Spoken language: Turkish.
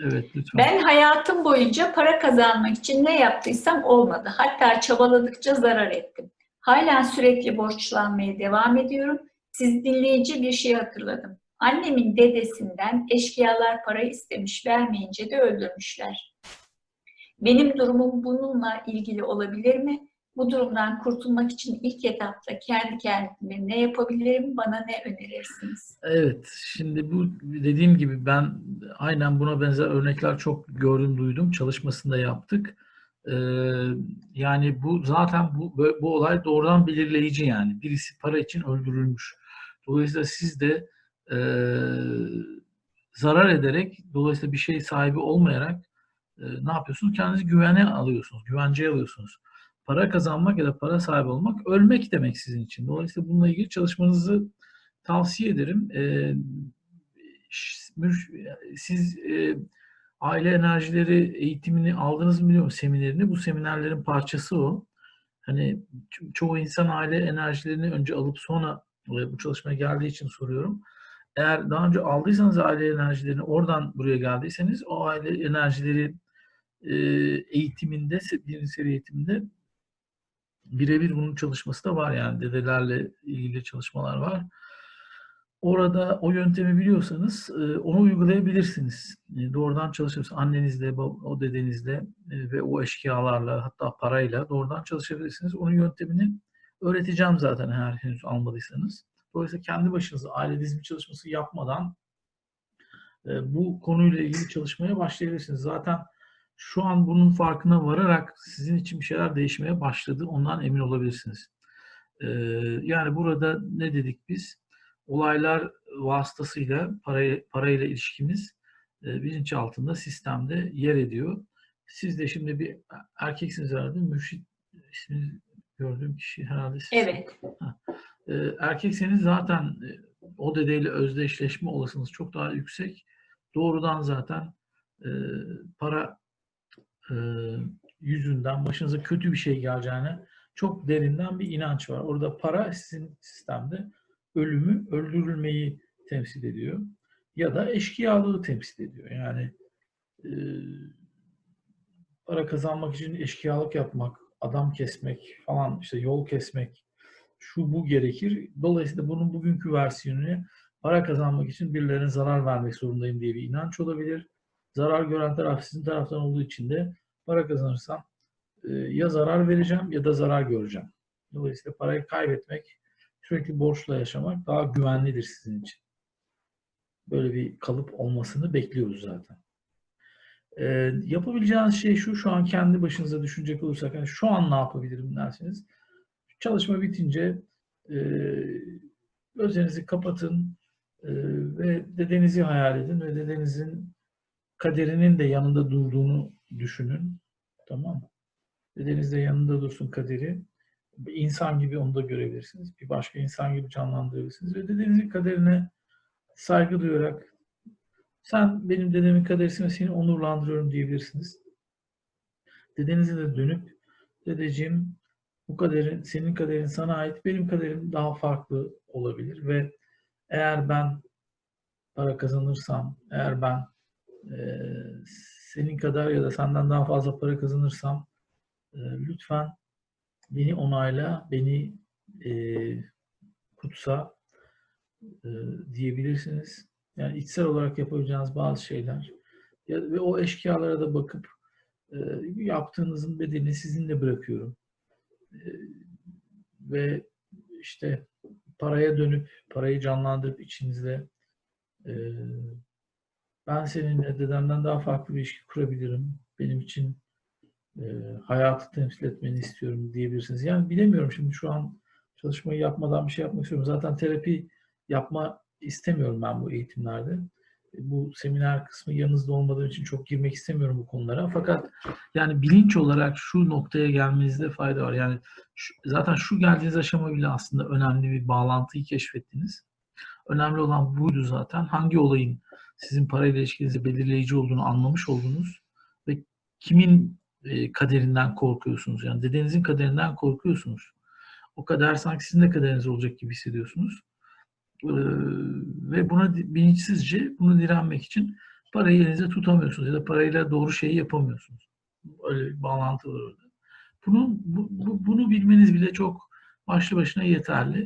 Evet lütfen. Ben hayatım boyunca para kazanmak için ne yaptıysam olmadı. Hatta çabaladıkça zarar ettim. Halen sürekli borçlanmaya devam ediyorum. Siz dinleyici bir şey hatırladım. Annemin dedesinden eşkıyalar para istemiş, vermeyince de öldürmüşler. Benim durumum bununla ilgili olabilir mi? Bu durumdan kurtulmak için ilk etapta kendi kendime ne yapabilirim? Bana ne önerirsiniz? Evet, şimdi bu dediğim gibi ben aynen buna benzer örnekler çok gördüm, duydum. Çalışmasını da yaptık. Ee, yani bu zaten bu bu olay doğrudan belirleyici yani. Birisi para için öldürülmüş. Dolayısıyla siz de e, zarar ederek, dolayısıyla bir şey sahibi olmayarak e, ne yapıyorsunuz? Kendinizi güvene alıyorsunuz, güvenceye alıyorsunuz. Para kazanmak ya da para sahibi olmak ölmek demek sizin için. Dolayısıyla bununla ilgili çalışmanızı tavsiye ederim. Ee, siz e, aile enerjileri eğitimini aldınız mı bilmiyorum seminerini. Bu seminerlerin parçası o. Hani ço- çoğu insan aile enerjilerini önce alıp sonra e, bu çalışmaya geldiği için soruyorum. Eğer daha önce aldıysanız aile enerjilerini oradan buraya geldiyseniz o aile enerjileri e, eğitiminde, birinci seri eğitiminde birebir bunun çalışması da var yani dedelerle ilgili çalışmalar var. Orada o yöntemi biliyorsanız e, onu uygulayabilirsiniz. E, Doğrudan çalışırsınız. Annenizle, o dedenizle e, ve o eşkıyalarla hatta parayla doğrudan çalışabilirsiniz. Onun yöntemini öğreteceğim zaten eğer henüz almadıysanız. Dolayısıyla kendi başınıza aile dizimi çalışması yapmadan bu konuyla ilgili çalışmaya başlayabilirsiniz. Zaten şu an bunun farkına vararak sizin için bir şeyler değişmeye başladı. Ondan emin olabilirsiniz. Ee, yani burada ne dedik biz? Olaylar vasıtasıyla parayı, parayla ilişkimiz e, bilinçaltında, sistemde yer ediyor. Siz de şimdi bir erkeksiniz herhalde. Mürşit ismini gördüğüm kişi herhalde siz. Evet. Ee, erkekseniz zaten e, o dedeyle özdeşleşme olasılığınız çok daha yüksek. Doğrudan zaten e, para e, yüzünden başınıza kötü bir şey geleceğine çok derinden bir inanç var. Orada para sizin sistemde ölümü, öldürülmeyi temsil ediyor. Ya da eşkıyalığı temsil ediyor. Yani e, para kazanmak için eşkıyalık yapmak, adam kesmek falan, işte yol kesmek, şu bu gerekir. Dolayısıyla bunun bugünkü versiyonu para kazanmak için birilerine zarar vermek zorundayım diye bir inanç olabilir. Zarar gören taraf sizin taraftan olduğu için de para kazanırsam e, ya zarar vereceğim ya da zarar göreceğim. Dolayısıyla parayı kaybetmek, sürekli borçla yaşamak daha güvenlidir sizin için. Böyle bir kalıp olmasını bekliyoruz zaten. E, yapabileceğiniz şey şu, şu an kendi başınıza düşünecek olursak, yani şu an ne yapabilirim derseniz, çalışma bitince e, gözlerinizi kapatın e, ve dedenizi hayal edin ve dedenizin kaderinin de yanında durduğunu düşünün. Tamam mı? Dedeniz de yanında dursun kaderi. Bir insan gibi onu da görebilirsiniz. Bir başka insan gibi canlandırabilirsiniz. Ve dedenizin kaderine saygı duyarak sen benim dedemin kaderisin ve seni onurlandırıyorum diyebilirsiniz. Dedenize de dönüp dedeciğim bu kaderin, senin kaderin sana ait, benim kaderim daha farklı olabilir ve eğer ben para kazanırsam, eğer ben e, senin kadar ya da senden daha fazla para kazanırsam e, lütfen beni onayla, beni e, kutsa e, diyebilirsiniz. Yani içsel olarak yapabileceğiniz bazı şeyler. Ve o eşkıyalara da bakıp yaptığınızın bedelini sizinle bırakıyorum. Ve işte paraya dönüp, parayı canlandırıp içinizde e, ben seninle dedemden daha farklı bir ilişki kurabilirim. Benim için e, hayatı temsil etmeni istiyorum diyebilirsiniz. Yani bilemiyorum şimdi şu an çalışmayı yapmadan bir şey yapmak istiyorum. Zaten terapi yapma istemiyorum ben bu eğitimlerde. E, Bu seminer kısmı yanınızda olmadığım için çok girmek istemiyorum bu konulara. Fakat yani bilinç olarak şu noktaya gelmenizde fayda var. Yani şu- zaten şu geldiğiniz aşama bile aslında önemli bir bağlantıyı keşfettiniz. Önemli olan buydu zaten. Hangi olayın sizin parayla ilişkinizi belirleyici olduğunu anlamış oldunuz ve kimin e, kaderinden korkuyorsunuz? Yani dedenizin kaderinden korkuyorsunuz. O kader sanki sizin de kaderiniz olacak gibi hissediyorsunuz. Ee, ve buna bilinçsizce bunu direnmek için parayı elinizde tutamıyorsunuz ya da parayla doğru şeyi yapamıyorsunuz. Öyle bir bağlantı var orada. Bunun, bu, bu- bunu bilmeniz bile çok başlı başına yeterli.